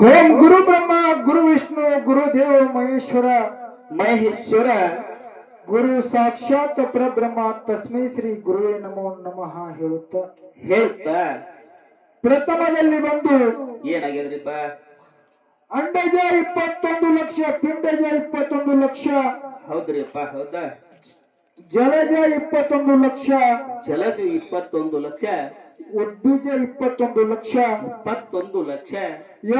ಓಂ ಗುರು ಬ್ರಹ್ಮ ಗುರು ವಿಷ್ಣು ಗುರು ದೇವ ಮಹೇಶ್ವರ ಮಹೇಶ್ವರ ಗುರು ಸಾಕ್ಷಾತ್ ಪರಬ್ರಹ್ಮ ತಸ್ಮೈ ಶ್ರೀ ಗುರುವೇ ನಮೋ ನಮಃ ಹೇಳುತ್ತ. ಹೇಳ್ತಾ ಪ್ರಥಮದಲ್ಲಿ ಬಂದು ಏನಾಗ್ಯದ್ರಿಪ್ಪ? ಅಂಡಜ ಇಪ್ಪತ್ತೊಂದು ಲಕ್ಷ ಪಿಂಡಜ ಇಪ್ಪತ್ತೊಂದು ಲಕ್ಷ ಹೌದ್ರಿಪ್ಪ ಹೌದಾ? ಜಲಜ ಇಪ್ಪತ್ತೊಂದು ಲಕ್ಷ ಜಲಜ ಇಪ್ಪತ್ತೊಂದು ಲಕ್ಷ ಉದ್ಬೀಜ ಇಪ್ಪತ್ತೊಂದು ಲಕ್ಷ. ಇಪ್ಪತ್ತೊಂದು ಲಕ್ಷ.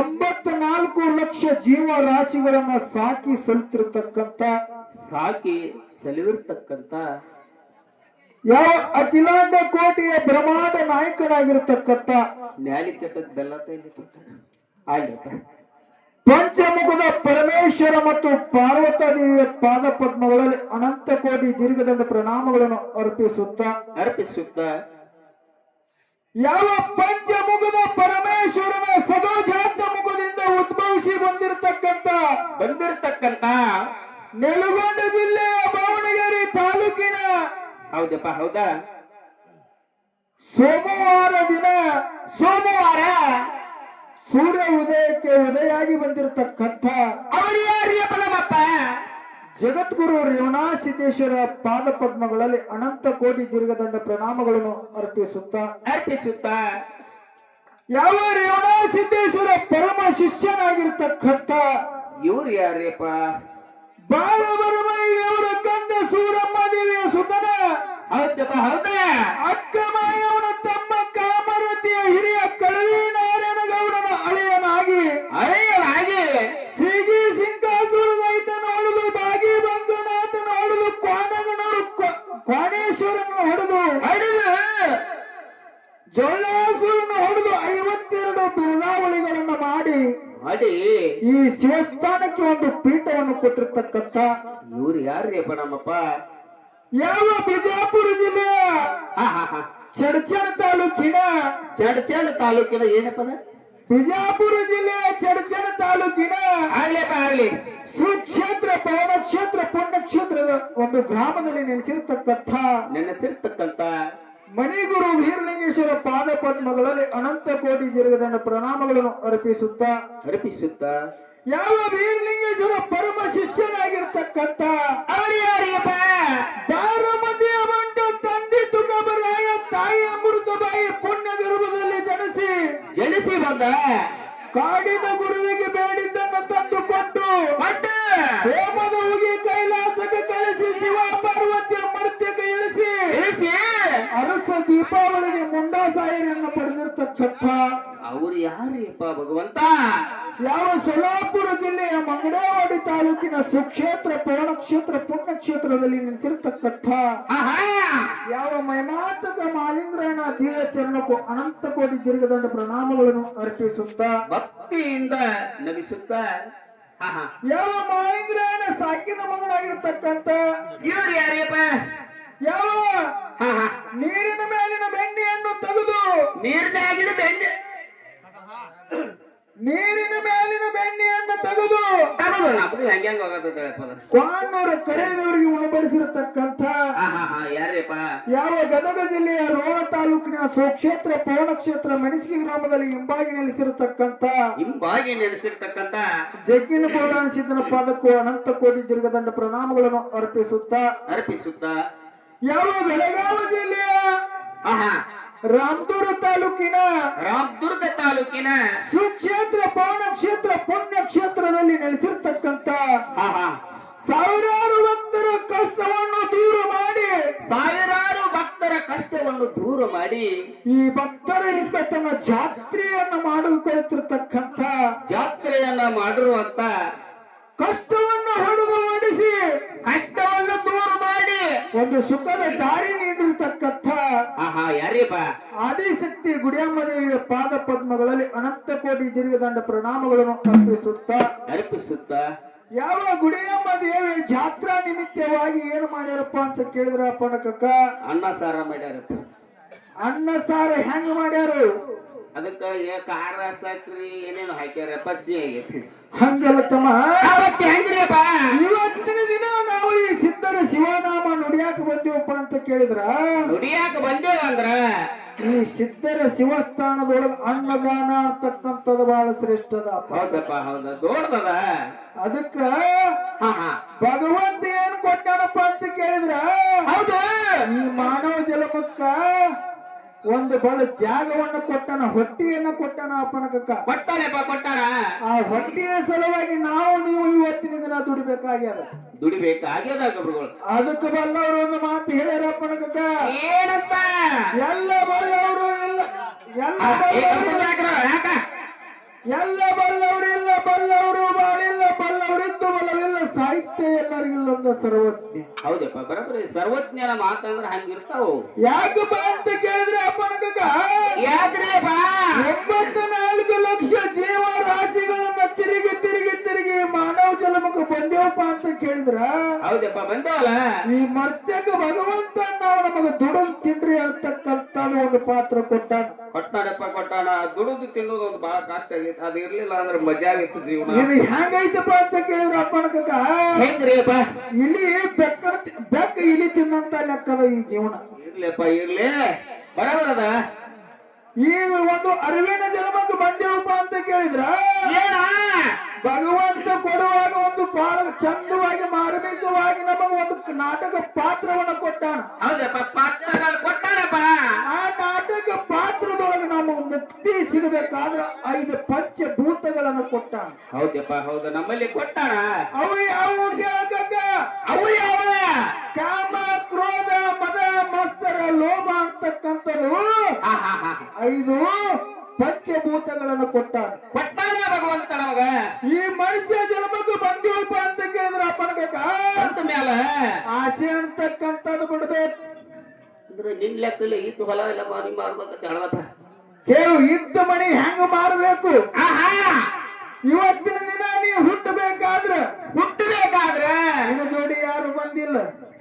ಎಂಬತ್ನಾಲ್ಕು ಲಕ್ಷ ಜೀವರಾಶಿಗಳನ್ನ ಸಾಕಿ ಸಲ್ತಿರ್ತಕ್ಕಂತ ಸಾಕಿ ಸಲಿವಿರ್ತಕ್ಕಂತ ಯಾವ ಅಖಿಲಾಂಡ ಕೋಟೆಯ ಬ್ರಹ್ಮಾಂಡ ನಾಯಕನಾಗಿರ್ತಕ್ಕಂತ ನ್ಯಾಲಿ ಕೆಟ್ಟದ ಬೆಲ್ಲ ಪಂಚಮುಖದ ಪರಮೇಶ್ವರ ಮತ್ತು ಪಾರ್ವತಾದೇವಿಯ ಪಾದ ಪದ್ಮಗಳಲ್ಲಿ ಅನಂತ ಕೋಟಿ ದೀರ್ಘದಂಡ ಪ್ರಣಾಮಗಳನ್ನು ಅರ್ಪಿಸುತ್ತ. ಅರ್ಪಿಸುತ್ತ. ಯಾವ ಪಂಚ ಮುಗದ ಪರಮೇಶ್ವರನ ಸದಾಜಾತ ಮುಖದಿಂದ ಉದ್ಭವಿಸಿ ಬಂದಿರತಕ್ಕಂತ ಬಂದಿರತಕ್ಕಂತ ನೆಲಗೊಂಡ ಜಿಲ್ಲೆಯ ದಾವಣಗೆರೆ ತಾಲೂಕಿನ ಹೌದಪ್ಪ, ಹೌದಾ? ಸೋಮವಾರ ದಿನ, ಸೋಮವಾರ ಸೂರ್ಯ ಉದಯಕ್ಕೆ ಉದಯಾಗಿ ಬಂದಿರತಕ್ಕಂಥ ಅವ್ರು ಬಲಮಪ್ಪ ಜಗದ್ಗುರು ರೇವಣಾಸಿದ್ದೇಶ್ವರ ಪಾದ ಪದ್ಮಗಳಲ್ಲಿ ಅನಂತ ಕೋಟಿ ದೀರ್ಘದಂಡ ಪ್ರಣಾಮಗಳನ್ನು ಅರ್ಪಿಸುತ್ತ. ಅರ್ಪಿಸುತ್ತ. ಯಾವ ರೇವಣಾಸಿದ್ದೇಶ್ವರ ಪರಮ ಶಿಷ್ಯನಾಗಿರ್ತಕ್ಕಂಥ ಇವ್ರು ಯಾರಿಯಪ್ಪ ಬಾಳ ಬರಮಯ್ಯವರ ಕಂದ ಸೂರಮ್ಮ ದೇವಿಯ ಸುತನ. ಹೌದಪ್ಪ ಹೌದಾ? ಅಕ್ಕ ಮಾಯವನ ತಮ್ಮ ಅಡಿ ಈ ಶಿವಸ್ಥಾನಕ್ಕೆ ಒಂದು ಪೀಠವನ್ನು ಕೊಟ್ಟಿರ್ತಕ್ಕಂಥ ಇವ್ರು ಯಾರ್ರಿಯಪ್ಪ ನಮ್ಮಪ್ಪ? ಯಾವ ಬಿಜಾಪುರ ಜಿಲ್ಲೆ? ಚಡಚಣ ತಾಲೂಕಿನ ಚಡಚಂಡ ತಾಲೂಕಿನ ಏನಪ್ಪ? ಬಿಜಾಪುರ ಜಿಲ್ಲೆ ಚಡಚಣ ತಾಲೂಕಿನ ಆಗ್ಲಿಪ್ಪ ಆಗ್ಲಿ. ಸುಕ್ಷೇತ್ರ ಪವನಕ್ಷೇತ್ರ ಪುಣ್ಯಕ್ಷೇತ್ರದ ಒಂದು ಗ್ರಾಮದಲ್ಲಿ ನೆಲೆಸಿರ್ತಕ್ಕಂಥ ನೆನೆಸಿರ್ತಕ್ಕಂತ ಮಣಿಗುರು ವೀರಲಿಂಗೇಶ್ವರ ಪಾದ ಪದ್ಮಗಳಲ್ಲಿ ಅನಂತ ಕೋಟಿ ದೀರ್ಘದಂಡ ಪ್ರಣಾಮಗಳನ್ನು ಅರ್ಪಿಸುತ್ತ ಅರ್ಪಿಸುತ್ತ ಯಾವ ವೀರಲಿಂಗೇಶ್ವರ ಪರಮ ಶಿಷ್ಯನಾಗಿರ್ತಕ್ಕಂಥ ಅವ್ರು ಯಾರಿಯಪ್ಪ ಬಾರಮತಿಯ ಬಂಟ ತಂದೆ ತುಕಬರಾಯ ತಾಯಿ ಅಮೃತಬಾಯಿ ಪುಣ್ಯ ಗರ್ಭದಲ್ಲಿ ಜನಿಸಿ ಜನಿಸಿ ಬಂದ. ಕಾಡಿನ ಗುರುವಿಗೆ ಬೇಡಿದ್ದನ್ನು ಮತ್ತೆ ಪಡೆದಿರ್ತಕ್ಕಂಥ ಅವ್ರು ಯಾರಿಪ್ಪ ಭಗವಂತ? ಯಾವ ಸೊಲ್ಲಾಪುರ ಜಿಲ್ಲೆಯ ಮಂಗಳವಾಡಿ ತಾಲೂಕಿನ ಸುಕ್ಷೇತ್ರ ಪೌಣಕ್ಷೇತ್ರ ಪುಣ್ಯಕ್ಷೇತ್ರದಲ್ಲಿ ನಿಂತಿರತಕ್ಕಂಥ ಆಹಾ! ಯಾವ ಮೈಮಾತಕ ಮಾಲಿಂಗ್ರಾಯಣ ದಿವ್ಯ ಚರಣಕ್ಕೂ ಅನಂತ ಕೋಟಿ ದೀರ್ಘದಂಡ ಪ್ರಣಾಮಗಳನ್ನು ಅರ್ಪಿಸುತ್ತ ಭಕ್ತಿಯಿಂದ ನಮಿಸುತ್ತ ಯಾವ ಮಾಲಿಂಗ್ರಾಯಣ ಸಾಕಿದ ಮಗನಾಗಿರ್ತಕ್ಕಂಥ ಇವರು ಯಾರಿಯಪ್ಪ ಯಾವ ಹಾ ಹಾ. ನೀರಿನ ಮೇಲಿನ ಬೆಣ್ಣೆಯನ್ನು ತೆಗೆದು ನೀರಿನಾಗಿನ ಬೆಣ್ಣೆ. ನೀರಿನ ಮೇಲಿನ ಬೆಣ್ಣೆಯನ್ನು ತೆಗೆದು ಕ್ವಾನ್ನೂರ ಕರೆದವರಿಗೆ ಉಣಬಡಿಸಿರತಕ್ಕಂಥ ಯಾವ ಗದಗ ಜಿಲ್ಲೆಯ ರೋಣ ತಾಲೂಕಿನ ಸುಕ್ಷೇತ್ರ ಪವನಕ್ಷೇತ್ರ ಮೆಣಸಿಗೆ ಗ್ರಾಮದಲ್ಲಿ ಹಿಂಬಾಗಿ ನೆಲೆಸಿರತಕ್ಕಂಥ ಹಿಂಬಾಗಿ ನೆಲೆಸಿರತಕ್ಕಂಥ ಜಗ್ಗಿನ ಪೌರಾಣ ಸಿದ್ದನ ಪಾದಕ್ಕೂ ಅನಂತ ಕೋಟಿ ದೀರ್ಘದಂಡ ಪ್ರಣಾಮಗಳನ್ನು ಅರ್ಪಿಸುತ್ತಾ ಅರ್ಪಿಸುತ್ತ ಯಾವ ಬೆಳಗಾವಿ ಜಿಲ್ಲೆಯ? ಆಹಾ. ರಾಮಪುರ ತಾಲೂಕಿನ. ರಾಮದುರ್ಗ ತಾಲೂಕಿನ. ಸುಕ್ಷೇತ್ರ ಪವನಕ್ಷೇತ್ರ ಪುಣ್ಯಕ್ಷೇತ್ರದಲ್ಲಿ ಹಾ ಸಾವಿರಾರು ಭಕ್ತರ ಕಷ್ಟವನ್ನು ದೂರ ಮಾಡಿ ಸಾವಿರಾರು ಭಕ್ತರ ಕಷ್ಟವನ್ನು ದೂರ ಮಾಡಿ ಈ ಭಕ್ತರ ಇಂದ ತನ್ನ ಜಾತ್ರೆಯನ್ನು ಮಾಡಿಕೊಳ್ಳುತ್ತಿರ್ತಕ್ಕಂಥ ಜಾತ್ರೆಯನ್ನ ಮಾಡಿರುವಂತ ಕಷ್ಟವನ್ನು ಹೊಡೆದು ಓಡಿಸಿ ಕಷ್ಟವನ್ನು ದೂರ ಮಾಡಿ ಒಂದು ಸುಖದ ದಾರಿ ನೀಡಿರ್ತಕ್ಕಂಥ ಆಹಾ ಯಾರಿಯಪ್ಪ ಆದಿಶಕ್ತಿ ಗುಡಿಯಮ್ಮ ದೇವಿಯ ಪಾದ ಪದ್ಮಗಳಲ್ಲಿ ಅನಂತ ಕೋಟಿ ದೀರ್ಘದಂಡ ಪ್ರಣಾಮಗಳನ್ನು ಅರ್ಪಿಸುತ್ತ ಅರ್ಪಿಸುತ್ತ? ಯಾವ ಗುಡಿಯಮ್ಮ ದೇವಿ ಜಾತ್ರಾ ನಿಮಿತ್ತವಾಗಿ ಏನು ಮಾಡ್ಯಾರಪ್ಪ ಅಂತ ಕೇಳಿದ್ರಪ್ಪ ಪಣಕಕ್ಕ ಅನ್ನ ಸಾರ ಮಾಡ್ಯಾರಪ್ಪ. ಅನ್ನ ಸಾರ ಹೆಂಗ್ ಮಾಡ್ಯಾರು? ಅದಕ್ಕ ಏ ಖಾರ ಸಕ್ರಿ ಏನೇನು ಹಾಕ್ಯಾರ ಪಸಿ ಆಗೈತಿ. ಹಂಗಲ್ಲ ತಮ್ಮ. ಅವತ್ತು ಹೆಂಗ್ರಿಯಪ್ಪ? ಇವತ್ತಿನ ದಿನ ನಾವು ಈ ಸಿದ್ಧರ ಶಿವನಾಮ ನುಡಿಯಾಕ ಬಂದೀವಪ್ಪ ಅಂತ ಕೇಳಿದ್ರ. ನುಡಿಯಾಕ ಬಂದೇವ ಅಂದ್ರ? ಈ ಸಿದ್ಧರ ಶಿವಸ್ಥಾನದೊಳಗ ಅನ್ನದಾನ ಅಂತಕ್ಕಂಥದ್ದು ಬಹಳ ಶ್ರೇಷ್ಠದಪ್ಪ ಹೌದಪ್ಪ ಹೌದ ದೊಡ್ಡದ ಅದಕ್ಕ ಭಗವಂತ ಏನ್ ಕೊಟ್ಟಾನಪ್ಪ ಅಂತ ಕೇಳಿದ್ರ? ಹೌದು. ಈ ಮಾನವ ಜಲಮಕ್ಕ ಒಂದು ಬಲ ಜಾಗವನ್ನ ಕೊಟ್ಟನ ಹೊಟ್ಟಿಯನ್ನು ಕೊಟ್ಟನ ಅಪ್ಪನಕಕ್ಕ ಕೊಟ್ಟಾನಪ್ಪ ಕೊಟ್ಟಾರ? ಆ ಹೊಟ್ಟಿಯ ಸಲುವಾಗಿ ನಾವು ನೀವು ಇವತ್ತಿನ ದಿನ ದುಡಿಬೇಕಾಗ್ಯದ. ದುಡಿಬೇಕಾಗ್ಯದ ಅದಕ್ಕೆ ಬಲ್ಲವರು ಒಂದು ಮಾತು ಹೇಳ್ಯಾರ ಅಪ್ಪನಕಕ್ಕ ಏನಪ್ಪ? ಎಲ್ಲ ಬಲ್ಲವರು ಎಲ್ಲ ಎಲ್ಲ ಎಲ್ಲ ಬಲ್ಲವರಿಲ್ಲ ಬಲ್ಲವರು ಬಾಳಿಲ್ಲ ಬಲ್ಲವರಿದ್ದು ಬಲ್ಲವಿಲ್ಲ ಸಾಹಿತ್ಯ ಎಲ್ಲರಿಗಿಲ್ಲ ಸರ್ವಜ್ಞ. ಹೌದಪ್ಪ ಬರಬ್ರಿ. ಸರ್ವಜ್ಞರ ಮಾತಂದ್ರೆ ಹಂಗಿರ್ತಾವ. ಯಾಕಪ್ಪ ಅಂತ ಕೇಳಿದ್ರೆ ಅಪ್ಪನಕಕ್ಕ ಬಂದವಲ್ಲ ಈ ಮರ್ತ್ಯಕ್ಕೆ ಭಗವಂತ ನಾವು ನಮಗೆ ದುಡಿದು ತಿನ್ರಿ ಅಂತಕ್ಕಂತ ಒಂದು ಪಾತ್ರ ಕೊಟ್ಟಾನ. ಕೊಟ್ಟಾನಪ್ಪ ಕೊಟ್ಟಾನ. ದುಡಿದು ತಿನ್ನೋದು ಒಂದು ಬಹಳ ಕಷ್ಟ. ಆಗೈತೆ ಅದು ಇರ್ಲಿಲ್ಲ ಅಂದ್ರೆ ಮಜಾ ಆಗಿತ್ತು ಜೀವನ. ಇದು ಹೆಂಗೈತಪ್ಪ ಅಂತ ಕೇಳಿದ್ರ ಅಪ್ಪನಕಕ್ಕ ಹೆಂಗ್ರಿ ಅಪ್ಪ ಇಲ್ಲಿ ಬೆಕ್ಕ ಬೆಕ್ಕ ಇಲಿ ತಿನ್ನಂತ ಲೆಕ್ಕದ ಈ ಜೀವನ. ಇರ್ಲಿಪ್ಪ ಇರ್ಲಿ. ಬರಬರದ? ಈ ಒಂದು ಅರಿವಿನ ಜನ್ಮಕ್ಕೆ ಬಂದೇವಪ್ಪ ಅಂತ ಕೇಳಿದ್ರ? ಏನ? ಭಗವಂತ ಕೊಡುವಾಗ ಒಂದು ಬಹಳ ಚಂದವಾಗಿ ಮಾರ್ಮಿಕವಾಗಿ ನಮಗೆ ಒಂದು ನಾಟಕ ಪಾತ್ರವನ್ನು ಕೊಟ್ಟಾನ. ಹೌದಪ್ಪ ಪಾತ್ರಗಳು ಕೊಟ್ಟಾನಪ್ಪ. ಆ ನಾಟಕ ಪಾತ್ರದೊಳಗೆ ನಮಗೆ ಮುಕ್ತಿ ಸಿಗಬೇಕಾದ್ರೆ ಐದು ಪಂಚಭೂತಗಳನ್ನು ಕೊಟ್ಟಾನ. ಹೌದಪ್ಪ ಹೌದು ನಮ್ಮಲ್ಲಿ ಕೊಟ್ಟಾನ. ಅವು ಯಾವ ಅವು ಯಾವ? ಕಾಮ ಕ್ರೋಧ ಮದ ಮಸ್ತರ ಲೋಭ ಅಂತಕ್ಕಂಥದ್ದು ಐದು ಪಂಚಭೂತಗಳನ್ನು ಕೊಟ್ಟಾನ. ಭಗವಂತ ನಮಗ. ಈ ಮನುಷ್ಯ ಜನ್ಮಕ್ಕೆ ಬಂದಿವಪ್ಪ ಅಂತ ಕೇಳಿದ್ರ ಅಪ್ಪನಕ ಅಂತ ಮ್ಯಾಲ. ಆಸೆ ಅಂತಕ್ಕಂಥದ್ದು ಬಿಡ್ಬೇಕು ಅಂದ್ರೆ ನಿನ್ ಲೆಕ್ಕಲ್ಲಿ ಇತ್ತು ಹೊಲ ಎಲ್ಲ ಮಾರಿ ಮಾರ್ಬೇಕಂತ ಹೇಳದಪ್ಪ. ಕೇಳು ಇದ್ದ ಮನಿ ಹೆಂಗ ಮಾರಬೇಕು? ಆಹಾ! ಇವತ್ತಿನ ದಿನ ನೀ ಹುಟ್ಟಬೇಕಾದ್ರ? ಹುಟ್ಟಬೇಕಾದ್ರೆ? ನಿನ್ನ ಜೋಡಿ ಯಾರು ಬಂದಿಲ್ಲ?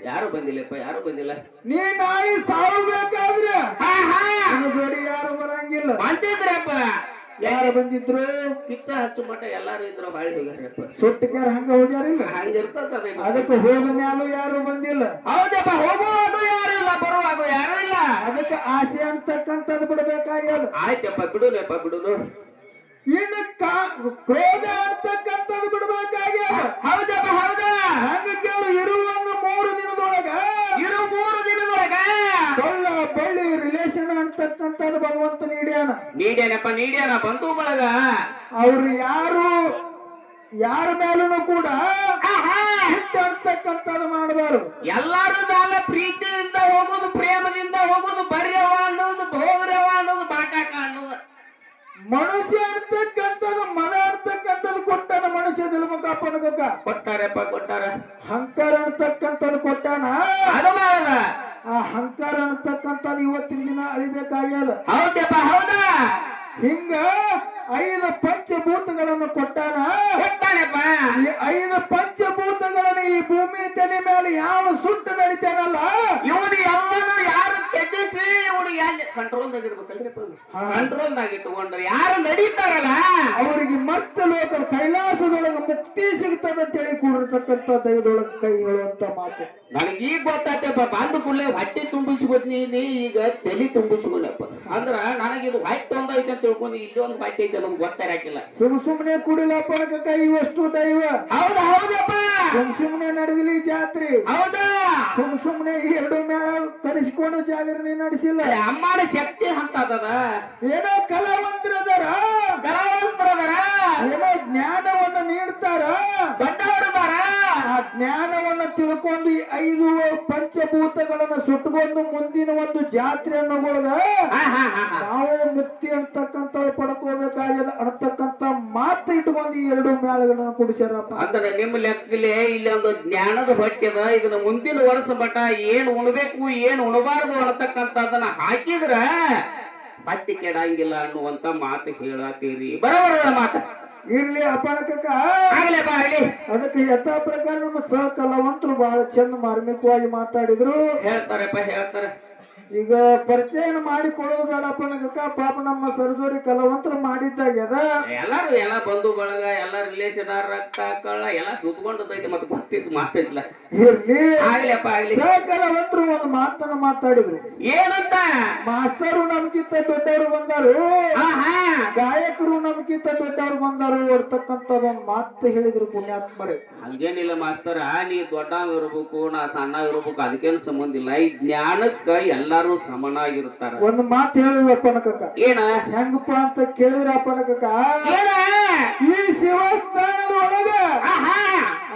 ಯಾರು ಬಂದಿಲ್ಲಪ್ಪ ಯಾರು ಬಂದಿಲ್ಲ? ನೀ ನಾಳೆ ಸಾವಬೇಕಾದ್ರ ಆಹಾ! ನಿನ್ನ ಜೋಡಿ ಯಾರು ಬರಂಗಿಲ್ಲ? ಬಂದಿದ್ರಪ್ಪ ಯಾರು ಬಂದಿದ್ರು? ಪಿಚ್ಚ ಹಚ್ಚು ಮಟ್ಟ ಎಲ್ಲಾರು ಇದ್ರ ಬಾಳಿ ಹೋಗ್ಯಾರಪ್ಪ. ಸುಟ್ಟಿಗಾರ ಹಂಗ ಹೋಗ್ಯಾರಿಲ್ಲ? ಅದೇನು. ಅದಕ್ಕೆ ಹೋದ ಮ್ಯಾಲು ಯಾರು ಬಂದಿಲ್ಲ. ಹೌದಪ್ಪ ಹೋಗುವಾಗ ಯಾರು ಇಲ್ಲ ಬರುವಾಗ ಯಾರು ಇಲ್ಲ. ಅದಕ್ಕೆ ಆಸೆ ಅಂತಕ್ಕಂಥದ್ದು ಬಿಡಬೇಕಾಗ್ಯದ. ಆಯ್ತಪ್ಪ ಬಿಡುನಪ್ಪ ಬಿಡುನು. ಇನ್ನು ಕ್ರೋಧ ಅಂತಕ್ಕಂಥದ್ದು ಬಿಡಬೇಕಾಗ್ಯದ. ಹೌದಪ್ಪ ಹೌದಾ? ಹಂಗ ಕೇಳು ಇರುವಂಗ ಮೂರು ದಿನದೊಳಗ ಇರು ಮೂರು ದಿನದೊಳಗ ಕೊಳ್ಳ ಬಳ್ಳಿ ಅಂತಕ್ಕಂಥದ್ದು ಭಗವಂತ ನೀಡ್ಯಾನ. ನೀಡ್ಯಾನಪ್ಪ ನೀಡ್ಯಾನ ಬಂಧು ಬಳಗ. ಅವ್ರು ಯಾರು ಯಾರ ಮೇಲೂ ಕೂಡ ಅಂತಕ್ಕಂಥದ್ದು ಮಾಡಬಾರದು. ಎಲ್ಲಾರು ದಾನ ಪ್ರೀತಿಯಿಂದ ಹೋಗುದು ಪ್ರೇಮದಿಂದ ಹೋಗುದು ಬರ್ಯವ ಅನ್ನೋದು ಹೋಗ್ರವ ಅನ್ನೋದು ಬಾಟಾಕ ಅನ್ನೋದು. ಮನುಷ್ಯ ಅಂತಕ್ಕಂಥದ್ದು ಮನ ಅಂತಕ್ಕಂಥದ್ದು ಕೊಟ್ಟಾನ ಮನುಷ್ಯ ಜಲಮುಖ ಅಪ್ಪನಗಕ್ಕ ಕೊಟ್ಟಾರಪ್ಪ ಕೊಟ್ಟಾರ. ಹಂಕಾರ ಅಂತಕ್ಕಂಥದ್ದು ಕೊಟ್ಟಾನ? ಅದು ಮಾಡದ. ಆ ಹಂಕಾರ ಇವತ್ತಿನ ದಿನ ಅಳಿಬೇಕಾಗ್ಯದ. ಹೌದಪ್ಪ ಹೌದಾ? ಹಿಂಗ ಐದು ಪಂಚಭೂತಗಳನ್ನು ಕೊಟ್ಟಾನ? ಕೊಟ್ಟಾನಪ್ಪ. ಈ ಐದು ಪಂಚಭೂತಗಳನ್ನು ಈ ಭೂಮಿ ತಲೆ ಮೇಲೆ ಯಾವ ಸುಟ್ಟು ನಡೀತಾನಲ್ಲ? ಇವನು ಎಲ್ಲನೂ ಯಾರು ತೆಗೆಸಿ ಇವನು ಎಲ್ಲಿ ಕಂಟ್ರೋಲ್ದಾಗ ಇಡ್ಬೇಕಲ್ರಿ. ಕಂಟ್ರೋಲ್ದಾಗ ಇಟ್ಟುಕೊಂಡ್ರೆ ಯಾರು ನಡೀತಾರಲ್ಲ? ಅವರಿಗೆ ಮತ್ತೆ ಲೋಕ ಕೈಲಾಸದೊಳಗೆ ಮುಕ್ತಿ ಸಿಗ್ತದೆ ಅಂತೇಳಿ ಕೂಡಿರ್ತಕ್ಕಂಥ ದೈವದೊಳಗೆ ಕೈ ಹೇಳುವಂತ ಮಾತು. ನನಗೆ ಈಗ ಗೊತ್ತಾಯ್ತಪ್ಪ ಬಂದು ಕೂಡಲೇ ಹೊಟ್ಟೆ ತುಂಬಿಸ್ಕೊತೀನಿ ಈಗ ತಲೆ ತುಂಬಿಸ್ಕೊನಪ್ಪ ಅಂದ್ರ ನನಗಿದು ಹೊಟ್ಟೆ ಒಂದೈತೆ ಅಂತ ತಿಳ್ಕೊಂಡು ಇಲ್ಲಿ ಒಂದು ಹೊಟ್ಟೆ ಐತೆ ನಮ್ಗೆ ಗೊತ್ತಾಗಿಲ್ಲ ಸುಮ್ ಸುಮ್ನೆ ಕುಡಿಲಪ್ಪ ಕೈ ಇವಷ್ಟು ದೈವ. ಹೌದು ಹೌದಪ್ಪ. ಸುಮ್ ಸುಮ್ನೆ ನಡೆದಿಲ್ಲ ಜಾತ್ರೆ. ಹೌದಾ. ಸುಮ್ ಸುಮ್ನೆ ಈ ಎರಡು ಮೇಳ ತರಿಸ್ಕೊಂಡು ಜಾಗರಣೆ ನಡೆಸಿಲ್ಲ? ಅಮ್ಮನ ಶಕ್ತಿ ಅಂತ ಅದ ಏನೋ ಕಲಾವಂತರದರ? ಕಲಾವಂತರದರ. ಏನೋ ಜ್ಞಾನವನ್ನು ನೀಡ್ತಾರ? ಬಂಡವಾಳ ತಿಳ್ಕೊಂಡು ಈ ಐದು ಪಂಚಭೂತಗಳನ್ನ ಸುಟ್ಕೊಂಡು ಮುಂದಿನ ಒಂದು ಜಾತ್ರೆಯನ್ನು ಒಳಗ ನಾವು ಮುಕ್ತಿ ಅಂತಕ್ಕಂತ ಪಡ್ಕೋಬೇಕಾಗಿದೆ ಅಂತಕ್ಕಂತ ಮಾತು ಇಟ್ಕೊಂಡು ಈ ಎರಡು ಮೇಳಗಳನ್ನ ಕುಡಿಸ್ಯಾರಪ್ಪ. ಅಂದ್ರೆ ನಿಮ್ಮ ಲೆಕ್ಕಲೆ ಇಲ್ಲಿ ಒಂದು ಜ್ಞಾನದ ಹೊಟ್ಟೆದ ಇದನ್ನ ಮುಂದಿನ ವರ್ಷ ಮಠ ಏನ್ ಉಣ್ಬೇಕು ಏನ್ ಉಣಬಾರದು ಅನ್ನತಕ್ಕಂಥದ್ದನ್ನ ಹಾಕಿದ್ರ ಬಟ್ಟಿ ಕೆಡಂಗಿಲ್ಲ ಅನ್ನುವಂತ ಮಾತು ಹೇಳತ್ತೀರಿ ಬರೋಬರ ಮಾತ. ಇರ್ಲಿ ಅಪಣಕಕ್ಕ ಆಗ್ಲೇಪ್ಪ ಆಗ್ಲಿ. ಅದಕ್ಕೆ ಯಥಾ ಪ್ರಕಾರ ನಮ್ಮ ಸಹಕಲಾವಂತರು ಬಹಳ ಚಂದ ಮಾರ್ಮಿಕವಾಗಿ ಮಾತಾಡಿದ್ರು. ಹೇಳ್ತಾರಪ್ಪ ಹೇಳ್ತಾರೆ. ಈಗ ಪರಿಚಯ ಮಾಡಿ ಕೊಡೋದು ಬೇಡಪ್ಪ ಪಾಪ ನಮ್ಮ ಸರಜೋಡಿ ಕಲಾವಂತರು ಮಾಡಿದ್ದಾಗ್ಯದ. ಎಲ್ಲಾರು ಎಲ್ಲ ಬಂಧು ಬಳಗ ಎಲ್ಲ ರಿಲೇಷನ್ ರಕ್ತ ಕಳ್ಳ ಎಲ್ಲ ಸುತ್ಕೊಂಡದೈತಿ ಮತ್ತೆ ಗೊತ್ತಿತ್ತು ಮಾತಿಲ್ಲ. ಇರ್ಲಿ. ಆಗ್ಲಿಪ್ಪ ಆಗ್ಲಿ. ಕಲಾವಂತರು ಒಂದು ಮಾತನ್ನ ಮಾತಾಡಿದ್ರು. ಏನಂತ? ಮಾಸ್ತರು ನಮ್ಗಿಂತ ದೊಡ್ಡವರು ಬಂದರು. ಗಾಯಕರು ನಮ್ಗಿಂತ ದೊಡ್ಡವರು ಬಂದರು ಇರ್ತಕ್ಕಂತ ಒಂದು ಮಾತು ಹೇಳಿದ್ರು ಪುಣ್ಯಾತ್ಮರೇ. ಹಂಗೇನಿಲ್ಲ ಮಾಸ್ತರ ನೀ ದೊಡ್ಡ ಇರ್ಬೇಕು ನಾ ಸಣ್ಣ ಇರ್ಬೇಕು ಅದಕ್ಕೇನು ಸಂಬಂಧ ಇಲ್ಲ. ಈ ಜ್ಞಾನಕ್ಕ ಎಲ್ಲಾರು ಸಮನಾಗಿರ್ತಾರ ಒಂದು ಮಾತು ಹೇಳಿದ್ರಪ್ಪ ನಕಕ್ಕ ಏನ? ಹೆಂಗಪ್ಪ ಅಂತ ಕೇಳಿದ್ರಪ್ಪ ನಕಕ್ಕ ಏನ? ಈ ಶಿವಸ್ಥಾನದ ಒಳಗ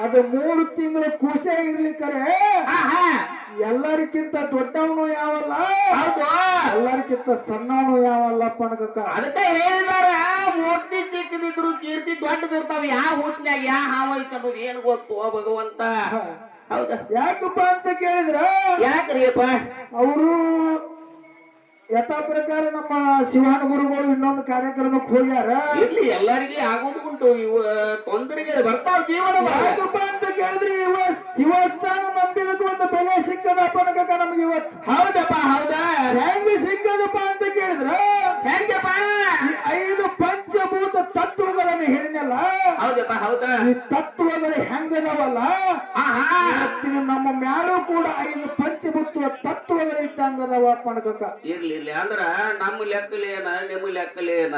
ಅದು ಮೂರು ತಿಂಗಳು ಖುಷಿ ಇರ್ಲಿಕ್ಕರೆ ಎಲ್ಲರಿಗಿಂತ ದೊಡ್ಡವನು ಯಾವಲ್ಲ? ಎಲ್ಲರಿಗಿಂತ ಸಣ್ಣವನು ಯಾವಲ್ಲ ಪಣಕಕ್ಕ ಅದಕ್ಕೆ ಹೇಳಿದಾರ ಮೂರ್ತಿ ಚಿಕ್ಕದಿದ್ರು ಕೀರ್ತಿ ದೊಡ್ಡದಿರ್ತಾವ. ಯಾವ ಹುಟ್ಟಿನಾಗ ಯಾವ ಹಾವ ಐತೆ ಅನ್ನೋದು ಏನು ಗೊತ್ತು ಭಗವಂತ? ಹೌದಾ? ಯಾಕಪ್ಪ ಅಂತ ಕೇಳಿದ್ರ? ಯಾಕ್ರಿಯಪ್ಪ? ಅವರು ಯಥಾ ಪ್ರಕಾರ ನಮ್ಮ ಶಿವಾನ ಗುರುಗಳು ಇನ್ನೊಂದು ಕಾರ್ಯಕ್ರಮಕ್ಕೆ ಹೋಗ್ಯಾರ. ಇರ್ಲಿ ಎಲ್ಲರಿಗೆ ಆಗೋದು ಉಂಟು. ಇವ ತೊಂದರೆಗೆ ಬರ್ತಾವ ಜೀವನ ಯಾಕಪ್ಪ ಅಂತ ಕೇಳಿದ್ರಿ ಇವ ಶಿವಸ್ಥಾನ ನಂಬಿದಕ್ಕೆ ಒಂದು ಬೆಲೆ ಸಿಕ್ಕದಪ್ಪ ನಕಕ್ಕ ನಮ್ಗೆ ಇವತ್ತು. ಹೌದಪ್ಪ ಹೌದಾ? ಹೆಂಗ್ ಸಿಕ್ಕದಪ್ಪ ಅಂತ ಕೇಳಿದ್ರ? ಹೆಂಗಪ್ಪ? ಐದು ತತ್ವಗಳನ್ನು ಹೇಳಿನಲ್ಲ ಹೌದಪ್ಪ ಹೌದಾ. ಈ ತತ್ವಗಳು ಹೆಂಗದವಲ್ಲ? ಆಹಾ. ಇವತ್ತಿನ ನಮ್ಮ ಮ್ಯಾಲೂ ಕೂಡ ಐದು ಪಂಚಭೂತ ತತ್ವಗಳು ಇದ್ದಂಗದವ ಕಣಕಕ್ಕ ಇರ್ಲಿ ಇರ್ಲಿ. ಅಂದ್ರ ನಮ್ಮ ಲೆಕ್ಕಲೇನ ನಿಮ್ಮ ಲೆಕ್ಕಲೇನ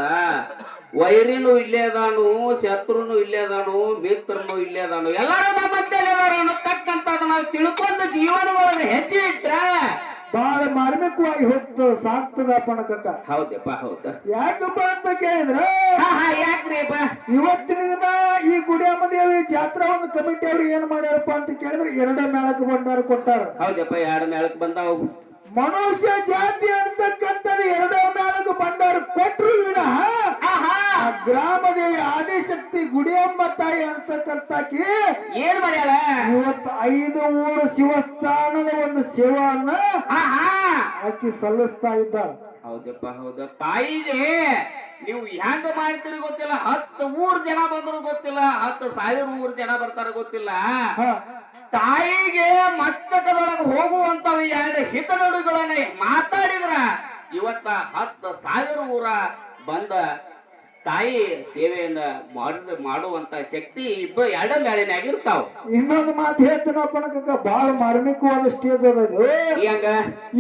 ವೈರಿನು ಇಲ್ಲೇ ಅದಾನು ಶತ್ರುನು ಇಲ್ಲೇ ಅದಾನು ಮಿತ್ರನು ಇಲ್ಲೇ ಅದಾನು. ಎಲ್ಲರೂ ನಮ್ಮ ಮಧ್ಯದಲ್ಲಿ ಅದಾರ ಅನ್ನತಕ್ಕಂತ ನಾವು ತಿಳ್ಕೊಂಡ ಜೀವನದೊಳಗೆ ಹೆಜ್ಜೆ ಇಟ್ರ ಬಹಳ ಮಾರ್ಮಿಕವಾಗಿ ಹೊತ್ತು ಸಾಕ್ತದ ಪಣಕಕ್ಕ. ಹೌದಪ್ಪ ಹೌದ. ಯಾಕಪ್ಪ ಅಂತ ಕೇಳಿದ್ರ ಹಾ ಹಾ ಯಾಕ್ರಿ ಅಪ್ಪ ಇವತ್ತಿನ ದಿನ ಈ ಗುಡಿಯಮ್ಮ ದೇವಿ ಜಾತ್ರಾ ಒಂದು ಕಮಿಟಿ ಅವ್ರು ಏನ್ ಮಾಡ್ಯಾರಪ್ಪ ಅಂತ ಕೇಳಿದ್ರೆ ಎರಡು ಮೇಳಕ್ಕೆ ಬಂದಾರ ಕೊಟ್ಟಾರ. ಹೌದಪ್ಪ ಎರಡು ಮೇಳಕ್ಕೆ ಬಂದಾವ. ಮನುಷ್ಯ ಜಾತಿ ಅಂತಕ್ಕಂಥದ್ದು ಎರಡೋ ಮೇಳಕ್ಕೆ ಬಂದಾರ ಕೊಟ್ರು ವಿಡ ಆ ಗ್ರಾಮದೇವಿ ಆದಿಶಕ್ತಿ ಗುಡಿಯಮ್ಮ ತಾಯಿ ಅಂತಕ್ಕಂಥಕಿ ಏನ್ ಮಾಡ್ಯಾಳ? ಇವತ್ತು ಐದು ಊರು ಶಿವಸ್ಥಾನದ ಒಂದು ಶಿವನ್ನ ಆಕಿ ಸಲ್ಲಿಸ್ತಾ ಇದ್ದ ಹೌದಪ್ಪ ಹೌದಪ್ಪ. ತಾಯಿಗೆ ನೀವು ಹೆಂಗ ಮಾಡ್ತೀರಿ ಗೊತ್ತಿಲ್ಲ. ಹತ್ತು ಮೂರ್ ಜನ ಬಂದ್ರು ಗೊತ್ತಿಲ್ಲ. ಹತ್ತು ಸಾವಿರ ಮೂರ್ ಜನ ಬರ್ತಾರ ಗೊತ್ತಿಲ್ಲ. ತಾಯಿಗೆ ಮಸ್ತಕದೊಳಗೆ ಹೋಗುವಂತವ ಎರಡು ಹಿತನುಡಿಗಳನ್ನ ಮಾತಾಡಿದ್ರ ಇವತ್ತ ಹತ್ತು ಸಾವಿರ ಊರ ಬಂದ ತಾಯಿ ಸೇವೆಯನ್ನ ಮಾಡಿದ ಮಾಡುವಂತ ಶಕ್ತಿ ಇಬ್ಬ ಎರಡ ಮೇಳಿನಾಗಿರ್ತಾವ ಇನ್ನೊಂದು ಮಾತು ಹೇಳ್ತೀನಪ್ಪ ಬಹಳ ಮಾರ್ಮಿಕವಾದ ಸ್ಟೇಜ್ ಅದ ಹೆಂಗ?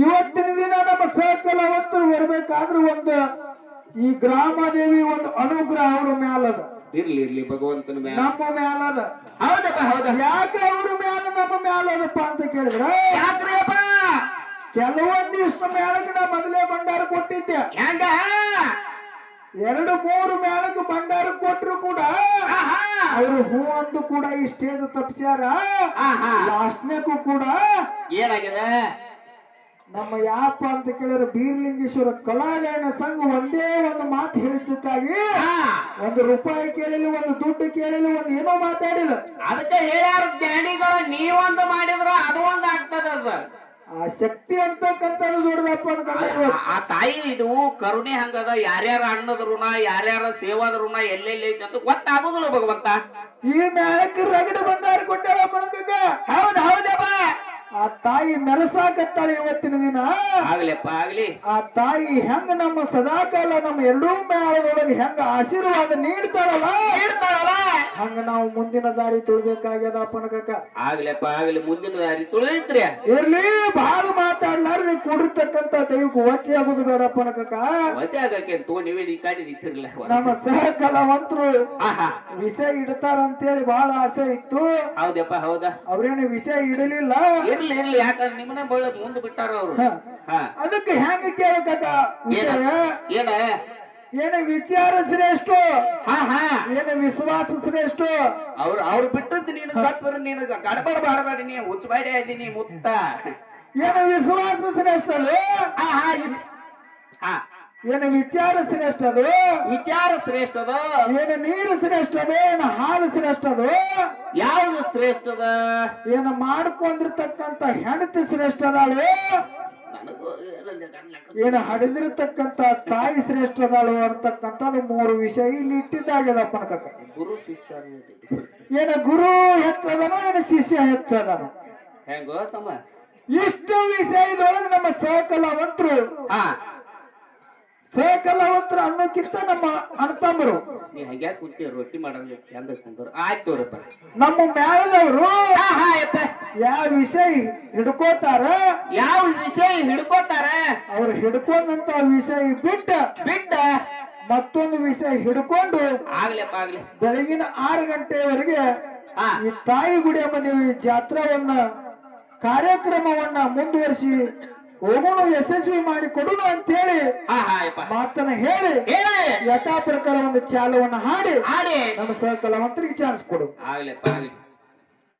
ಇವತ್ತಿನ ದಿನ ನಮ್ಮ ಸಹಕಲವಂತರು ಬರ್ಬೇಕಾದ್ರೆ ಒಂದು ಈ ಗ್ರಾಮದೇವಿ ಒಂದು ಅನುಗ್ರಹ ಅವ್ರ ಮ್ಯಾಲದ ಇರ್ಲಿ ಇರ್ಲಿ ಭಗವಂತನ ಮ್ಯಾಲ. ನಮ್ಮ ಮ್ಯಾಲದ ಹೌದಪ್ಪ ಹೌದ. ಯಾಕೆ ಅವ್ರ ಮ್ಯಾಲ ನಮ್ಮ ಮ್ಯಾಲದಪ್ಪ ಅಂತ ಕೇಳಿದ್ರ? ಯಾಕ್ರಿಯಪ್ಪ ಕೆಲವೊಂದಿಷ್ಟು ಮೇಳಕ್ಕೆ ನಾ ಮೊದಲೇ ಭಂಡಾರ ಕೊಟ್ಟಿದ್ದೆ. ಹೆಂಗ? ಎರಡು ಮೂರು ಮೇಳಕ್ಕೆ ಭಂಡಾರ ಕೊಟ್ರು ಕೂಡ ಆಹಾ. ಅವರು ಹೂ ಅಂದು ಕೂಡ ಈ ಸ್ಟೇಜ್ ತಪ್ಸ್ಯಾರ. ಆಹಾ. ಲಾಸ್ಟ್ನೇಕು ಕೂಡ ಏನಾಗಿದೆ? ನಮ್ಮ ಯಾಪ ಅಂತ ಕೇಳಿದ್ರೆ ಬೀರ್ಲಿಂಗೇಶ್ವರ ಕಲಾಗಾಯನ ಸಂಘ ಒಂದೇ ಒಂದು ಮಾತು ಹೇಳಿದ್ದಕ್ಕಾಗಿ ಒಂದು ರೂಪಾಯಿ ಕೇಳಿಲ್ಲ ಒಂದು ದುಡ್ಡು ಕೇಳಿಲ್ಲ ಒಂದು ಏನೋ ಮಾತಾಡಿಲ್ಲ. ಅದಕ್ಕೆ ಹೇಳ್ಯಾರ ಜ್ಞಾನಿಗಳು ನೀವೊಂದು ಮಾಡಿದ್ರ ಅದು ಒಂದು ಆಗ್ತದ ಅದು ಆ ಶಕ್ತಿ ಅಂತಕ್ಕಂಥ ಅನ್ಕೊಂಡ್ರೆ ಆ- ತಾಯಿ ಇದು ಕರುಣೆ ಹಂಗದ ಯಾರ್ಯಾರ ಅಣ್ಣದ ಋಣ ಯಾರ್ಯಾರ ಸೇವಾದ ಋಣ ಎಲ್ಲೆಲ್ಲಿ ಐತಿ ಅಂತ ಗೊತ್ತಾಗೋದಿಲ್ಲ ಭಗವಂತ. ಈ ಮೇಳಕ್ಕೆ ರಗಡ ಬಂಗಾರ ಕೊಟ್ಟಾರಪ್ಪ ಹೌದ ಹೌದ್ ಹೌದಪ್ಪ. ಆ ತಾಯಿ ಮೆರೆಸಾಕತ್ತಾಳೆ ಇವತ್ತಿನ ದಿನ. ಆಗ್ಲಿಪ್ಪ ಆಗ್ಲಿ. ಆ ತಾಯಿ ಹೆಂಗ ನಮ್ಮ ಸದಾಕಾಲ ನಮ್ಮ ಎರಡೂ ಮೇಳದೊಳಗೆ ಹೆಂಗ ಆಶೀರ್ವಾದ ನೀಡ್ತಾಳಲ್ಲ? ನೀಡ್ತಾಳಲ್ಲ? ಹಂಗ ನಾವು ಮುಂದಿನ ದಾರಿ ತುಳಿಬೇಕಾಗ್ಯದ ಪಣಕಕ್ಕ. ಆಗ್ಲಿಪ್ಪ ಆಗ್ಲಿ. ಮುಂದಿನ ದಾರಿ ತುಳಿದ್ರಿ ಇರ್ಲಿ ಬಾಳ ಮಾತಾಡ್ಲಾರ್ರಿ ಕೊಡಿರ್ತಕ್ಕಂತ ದೈವಕ್ಕೆ ವಚ್ಚೆ ಆಗುದು ಬೇಡ ಪಣಕಕ್ಕ. ಒಚ್ಚೆ ಆಗಕ್ಕೆ ತೋ ನೀವೇ ಈ ಕಾಡಿ ನಿಂತಿರ್ಲಿಲ್ಲ ನಮ್ಮ ಸಹ ಕಲಾವಂತರು ಆಹಾ. ವಿಷಯ ಇಡ್ತಾರಂತೇಳಿ ಬಹಳ ಆಸೆ ಇತ್ತು. ಹೌದಪ್ಪ ಹೌದಾ? ಅವ್ರೇನು ವಿಷಯ ಇಡಲಿಲ್ಲ. ಇರ್ಲಿ. ಇರ್ಲಿ ಯಾಕಂದ್ರೆ ನಿಮ್ಮನ್ನ ಬಳ್ಳ ಮುಂದೆ ಬಿಟ್ಟಾರ ಅವ್ರು. ಹ. ಅದಕ್ಕೆ ಹೆಂಗ ಕೇಳಕಕ್ಕ ಏನ? ಏನ? ವಿಚಾರ ಶ್ರೇಷ್ಠ? ಹಾ ಹಾ. ಏನ ವಿಶ್ವಾಸ ಶ್ರೇಷ್ಠ? ಅವ್ರು ಅವ್ರು ಬಿಟ್ಟದ್ದು ನೀನು ತಪ್ಪರು ನೀನು ಗಡಬಡ ಮಾಡಬೇಡ ನೀ ಹುಚ್ಚಬೇಡ ಆಯ್ತೀನಿ ಮುತ್ತ. ಏನ ವಿಶ್ವಾಸ ಶ್ರೇಷ್ಠ ಹಾ ಹಾ ಹಾ. ಏನು ವಿಚಾರ ಶ್ರೇಷ್ಠ ಅದು ವಿಚಾರ ಶ್ರೇಷ್ಠದ. ಏನು ನೀರು ಶ್ರೇಷ್ಠ ಅದು ಏನು ಹಾಲು ಶ್ರೇಷ್ಠ ಅದು ಯಾವುದು ಶ್ರೇಷ್ಠದ? ಏನು ಮಾಡ್ಕೊಂಡಿರ್ತಕ್ಕಂತ ಹೆಂಡತಿ ಶ್ರೇಷ್ಠ ಗಂಡ್ಲಕ್ಕ. ಏನು ಹಡಿದಿರ್ತಕ್ಕಂತ ತಾಯಿ ಶ್ರೇಷ್ಠ ಅದಾಳು ಅಂತಕ್ಕಂಥದ್ದು ಮೂರು ವಿಷಯ ಇಲ್ಲಿ ಇಟ್ಟಿದ್ದಾಗ್ಯದಪ್ಪ ಗುರು ಶಿಷ್ಯ ಏನು ಗುರು ಹೆಚ್ಚದನೋ ಏನು ಶಿಷ್ಯ ಹೆಚ್ಚದನ? ಹೆಂಗೋ ತಮ್ಮ ಇಷ್ಟು ವಿಷಯದೊಳಗೆ ನಮ್ಮ ಸಹಕಲಾವಂತರು ಹಾ. ಸಹಕಲಾವಂತರು ಅನ್ನೋಕ್ಕಿಂತ ನಮ್ಮ ಅಣ್ಣತಮ್ಮರು. ನೀ ರೊಟ್ಟಿ ಮಾಡಂಗ ಚಂದ ಆಯ್ತು ನಮ್ಮ ಯಪ್ಪ. ಯಾವ ವಿಷಯ ಹಿಡ್ಕೋತಾರ? ಯಾವ ವಿಷಯ ಹಿಡ್ಕೋತಾರ? ಅವ್ರು ಹಿಡ್ಕೊಂಡಂತ ವಿಷಯ ಬಿಟ್ಟ ಬಿಟ್ಟ. ಮತ್ತೊಂದು ವಿಷಯ ಹಿಡ್ಕೊಂಡು ಆಗ್ಲಪ್ಪ ಆಗ್ಲಿ. ಬೆಳಗಿನ ಆರು ಗಂಟೆವರೆಗೆ ಈ ತಾಯಿ ಗುಡಿಯ ಎಂಬ ನೀವು ಈ ಜಾತ್ರಾವನ್ನ ಕಾರ್ಯಕ್ರಮವನ್ನ ಮುಂದುವರಿಸಿ ಹೋಗೋಣ ಯಶಸ್ವಿ ಮಾಡಿ ಕೊಡೋಣ ಅಂತ ಹೇಳಿ ಮಾತನ್ನ ಹೇಳಿ ಹೇಳಿ. ಯಥಾ ಪ್ರಕಾರ ಒಂದು ಚಾಲವನ್ನು ಹಾಡಿ ಹಾಡಿ. ನಮ್ಮ ಸಹಕಲಾವಂತರಿಗೆ ಚಾನ್ಸ್ ಕೊಡು ಆಗ್ಲಿ.